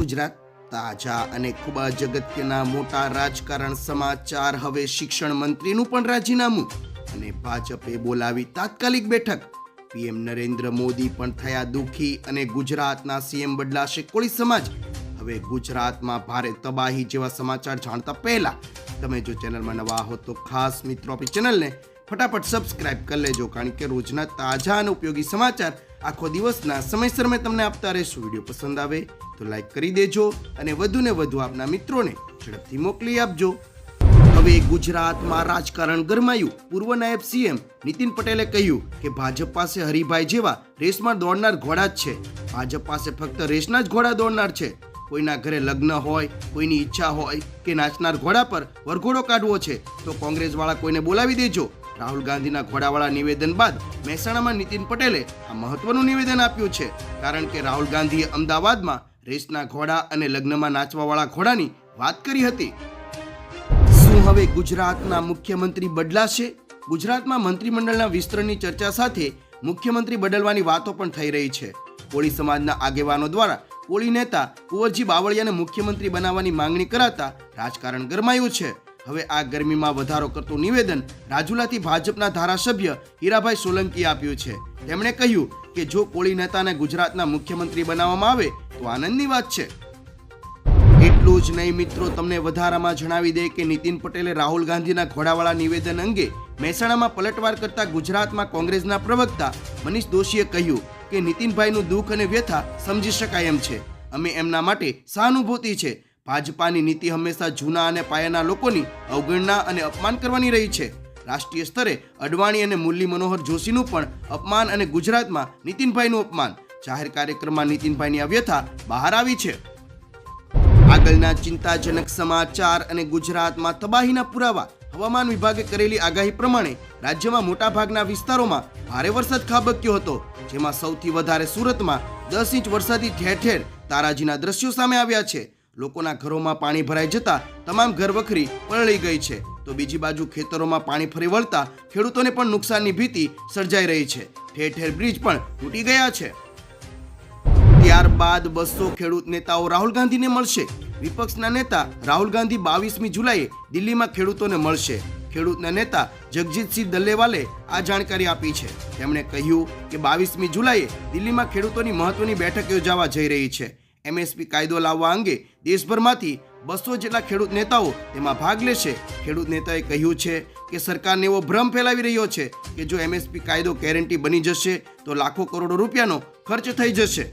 ગુજરાત, તાજા અને ખૂબ જ અગત્યના મોટા રાજકારણ સમાચાર હવે શિક્ષણ મંત્રીનું પણ રાજીનામું અને ભાજપે બોલાવી તાત્કાલિક બેઠક. પીએમ નરેન્દ્ર મોદી પણ થયા દુઃખી અને ગુજરાતના સીએમ બદલાશે કોળી સમાજ. હવે ગુજરાતમાં ભારે તબાહી જેવા સમાચાર જાણતા પહેલા તમે જો ચેનલમાં નવા હો તો ખાસ મિત્રો આપણી ચેનલને ફટાફટ સબસ્ક્રાઇબ કરી લેજો, કારણ કે રોજના તાજા અને ઉપયોગી સમાચાર આખો દિવસના સમયસર મેં તમને આપતા રહીશું. વીડિયો પસંદ આવે તો લાઈક કરી દેજો અને વધુને વધુ આપના મિત્રોને ઝડપથી મોકલી આપજો. હવે ગુજરાતમાં રાજકારણ ગરમાયું. પૂર્વ નાયબ સીએમ નીતિન પટેલે કહ્યું કે ભાજપ પાસે હરિભાઈ જેવા રેસમાં દોડનાર ઘોડા જ છે. ભાજપ પાસે ફક્ત રેસના જ ઘોડા દોડનાર છે. કોઈના ઘરે લગ્ન હોય, કોઈની ઈચ્છા હોય કે નાચનાર ઘોડા પર વરઘોડો કાઢવો છે, તો કોંગ્રેસવાળા કોઈને બોલાવી દેજો. રાહુલ ગાંધીના ઘોડાવાળા નિવેદન બાદ મહેસાણામાં નીતિન પટેલે આ મહત્વનું નિવેદન આપ્યું છે. કારણ કે રાહુલ ગાંધીએ અમદાવાદમાં રેસના ઘોડા અને લગ્નમાં નાચવાવાળા ઘોડાની વાત કરી હતી. શું હવે ગુજરાતના મુખ્યમંત્રી બદલાશે? ગુજરાતમાં મંત્રીમંડળના વિસ્તરણની ચર્ચા સાથે મુખ્યમંત્રી બદલવાની વાતો પણ થઈ રહી છે. કોળી સમાજના આગેવાનો દ્વારા કોળી નેતા કુંવરજી બાવળિયાને મુખ્યમંત્રી બનાવવાની માંગણી કરાતા રાજકારણ ગરમાયું છે. હવે આ ગરમીમાં વધારો કરતું નિવેદન રાજુલાથી ભાજપના ધારાસભ્ય હીરાભાઈ સોલંકીએ આપ્યું છે. તેમણે કહ્યું કે જો કોળી નેતાને ગુજરાતના મુખ્યમંત્રી બનાવવામાં આવે તો આનંદની વાત છે. એટલું જ નહીં મિત્રો, તમને વધારામાં જણાવી દે કે નીતિન પટેલે રાહુલ ગાંધીના ઘોડાવાળા નિવેદન અંગે મહેસાણામાં પલટવાર કરતા ગુજરાતમાં કોંગ્રેસના પ્રવક્તા મનીષ દોશીએ કહ્યું કે નીતિનભાઈનું દુઃખ અને વ્યથા સમજી શકાય એમ છે. અમે એમના માટે સહાનુભૂતિ છે. ભાજપાની નીતિ હંમેશા જૂના અને પાયાના લોકોની અવગણના અને અપમાન કરવાની રહી છે. રાષ્ટ્રીય સ્તરે અડવાણી અને મુરલી મનોહર જોશીનું પણ અપમાન અને ગુજરાતમાં નીતિનભાઈનું અપમાન. જાહેર કાર્યક્રમમાં નીતિનભાઈની અવ્યથા બહાર આવી છે. આગળના ચિંતાજનક સમાચાર અને ગુજરાતમાં તબાહીના પુરાવા. હવામાન વિભાગે કરેલી આગાહી પ્રમાણે રાજ્યમાં મોટાભાગના વિસ્તારોમાં ભારે વરસાદ ખાબક્યો હતો, જેમાં સૌથી વધારે સુરતમાં દસ ઇંચ વરસાદી ઠેર ઠેર તારાજીના દ્રશ્યો સામે આવ્યા છે. લોકોના ઘરોમાં પાણી ભરાઈ જતા તમામ ઘરવખરી પલળી ગઈ છે. તો બીજી બાજુ ખેતરોમાં પાણી ફરી વળતા ખેડૂતોને પણ નુકસાનની ભીતિ સર્જાઈ રહી છે. ઠેર ઠેર બ્રિજ પણ તૂટી ગયા છે. ત્યારબાદ બસો ખેડૂત નેતાઓ રાહુલ ગાંધીને મળશે. વિપક્ષના નેતા રાહુલ ગાંધી બાવીસમી જુલાઈએ દિલ્હીમાં ખેડૂતોને મળશે. ખેડૂતના નેતા જગજીતસિંહ દલ્લેવાલે આ જાણકારી આપી છે. તેમણે કહ્યું કે બાવીસમી જુલાઈએ દિલ્હીમાં ખેડૂતોની મહત્વની બેઠક યોજાવા જઈ રહી છે. એમએસપી કાયદો લાવવા અંગે દેશભરમાંથી બસો જેટલા ખેડૂત નેતાઓ તેમાં ભાગ લેશે. ખેડૂત નેતાએ કહ્યું છે કે સરકારને એવો ભ્રમ ફેલાવી રહ્યો છે કે જો એમએસપી કાયદો ગેરંટી બની જશે, તો લાખો કરોડો રૂપિયાનો ખર્ચ થઈ જશે.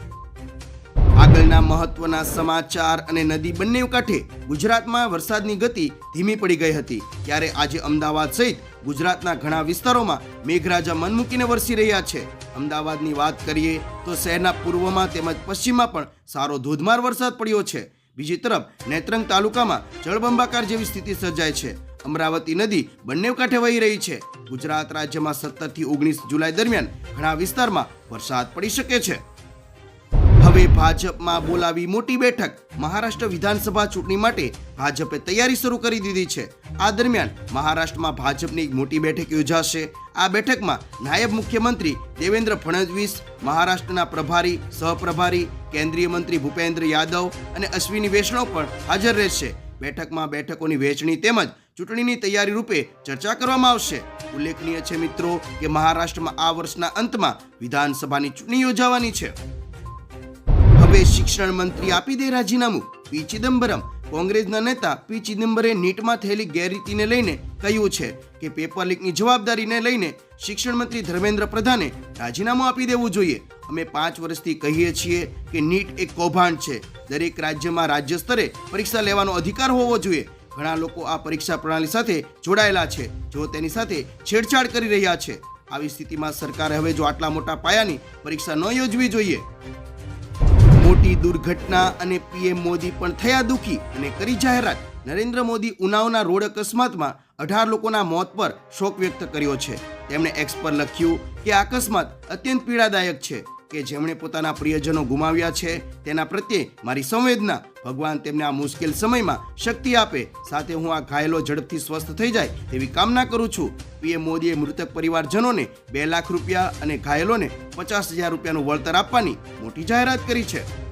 આગળના મહત્વના સમાચાર અને નદી બંને કાંઠે ગુજરાતમાં વરસાદની ગતિ ધીમી પડી ગઈ હતી. ત્યારે આજે અમદાવાદ સહિત ગુજરાતના ઘણા વિસ્તારોમાં મેઘરાજા મન મૂકીને વરસી રહ્યા છે. અમદાવાદની વાત કરીએ તો શહેરના પૂર્વમાં તેમજ પશ્ચિમમાં પણ સારો ધોધમાર વરસાદ પડ્યો છે. બીજી તરફ, નેત્રંગ તાલુકામાં જળબંબાકાર જેવી સ્થિતિ સર્જાય છે. અમરાવતી નદી બંને કાંઠે વહી રહી છે. ગુજરાત રાજ્યમાં સત્તરથી ઓગણીસ જુલાઈ દરમિયાન ઘણા વિસ્તારમાં વરસાદ પડી શકે છે. હવે ભાજપમાં બોલાવી મોટી બેઠક. મહારાષ્ટ્ર વિધાનસભા ચૂંટણી માટે ભાજપે તૈયારી શરૂ કરી દીધી છે. આ દરમિયાન મહારાષ્ટ્રમાં ભાજપની એક મોટી બેઠક યોજાશે. આ બેઠકમાં નાયબ મુખ્યમંત્રી દેવેન્દ્ર ફડણવીસ, મહારાષ્ટ્રના પ્રભારી, સહપ્રભારી, કેન્દ્રીય મંત્રી ભૂપેન્દ્ર યાદવ અને અશ્વિની વૈષ્ણવ પણ હાજર રહેશે. બેઠકમાં બેઠકોની વહેંચણી તેમજ ચૂંટણીની તૈયારી રૂપે ચર્ચા કરવામાં આવશે. ઉલ્લેખનીય છે મિત્રો કે મહારાષ્ટ્રમાં આ વર્ષના અંતમાં વિધાનસભાની ચૂંટણી યોજાવાની છે. હવે શિક્ષણ મંત્રી આપી દે રાજીનામું. પી ચિદમ્બરમ, કોંગ્રેસના નેતા પી ચિદમ્બરે નીટમાં થયેલી ગેરરીતિને લઈને કહ્યું છે કે પેપર લીકની જવાબદારીને લઈને શિક્ષણ મંત્રી ધર્મેન્દ્ર પ્રધાને રાજીનામું આપી દેવું જોઈએ. અમે પાંચ વર્ષથી કહીએ છીએ કે નીટ એક કૌભાંડ છે. દરેક રાજ્યમાં રાજ્ય સ્તરે પરીક્ષા લેવાનો અધિકાર હોવો જોઈએ. ઘણા લોકો આ પરીક્ષા પ્રણાલી સાથે જોડાયેલા છે. જો તેની સાથે છેડછાડ કરી રહ્યા છે. આવી સ્થિતિમાં સરકારે હવે જો આટલા મોટા પાયાની પરીક્ષા ન યોજવી જોઈએ. મોટી દુર્ઘટના અને પીએમ મોદી પણ થયા દુઃખી અને કરી જાહેરાત. નરેન્દ્ર મોદી ઉનાવના રોડ અકસ્માતમાં અઢાર લોકોના મોત પર શોક વ્યક્ત કર્યો છે. તેમણે એક્સ પર લખ્યું કે આ અકસ્માત અત્યંત પીડાદાયક છે. કે જેમણે પોતાના પ્રિયજનો ગુમાવ્યા છે, તેના પ્રત્યે મારી સંવેદના. ભગવાન તેમને આ મુશ્કેલ સમયમાં શક્તિ આપે. સાથે હું આ ઘાયલો ઝડપથી સ્વસ્થ થઈ જાય તેવી કામના કરું છું. પીએમ મોદીએ મૃતક પરિવારજનોને બે લાખ રૂપિયા અને ઘાયલોને પચાસ હજાર રૂપિયાનું વળતર આપવાની મોટી જાહેરાત કરી છે.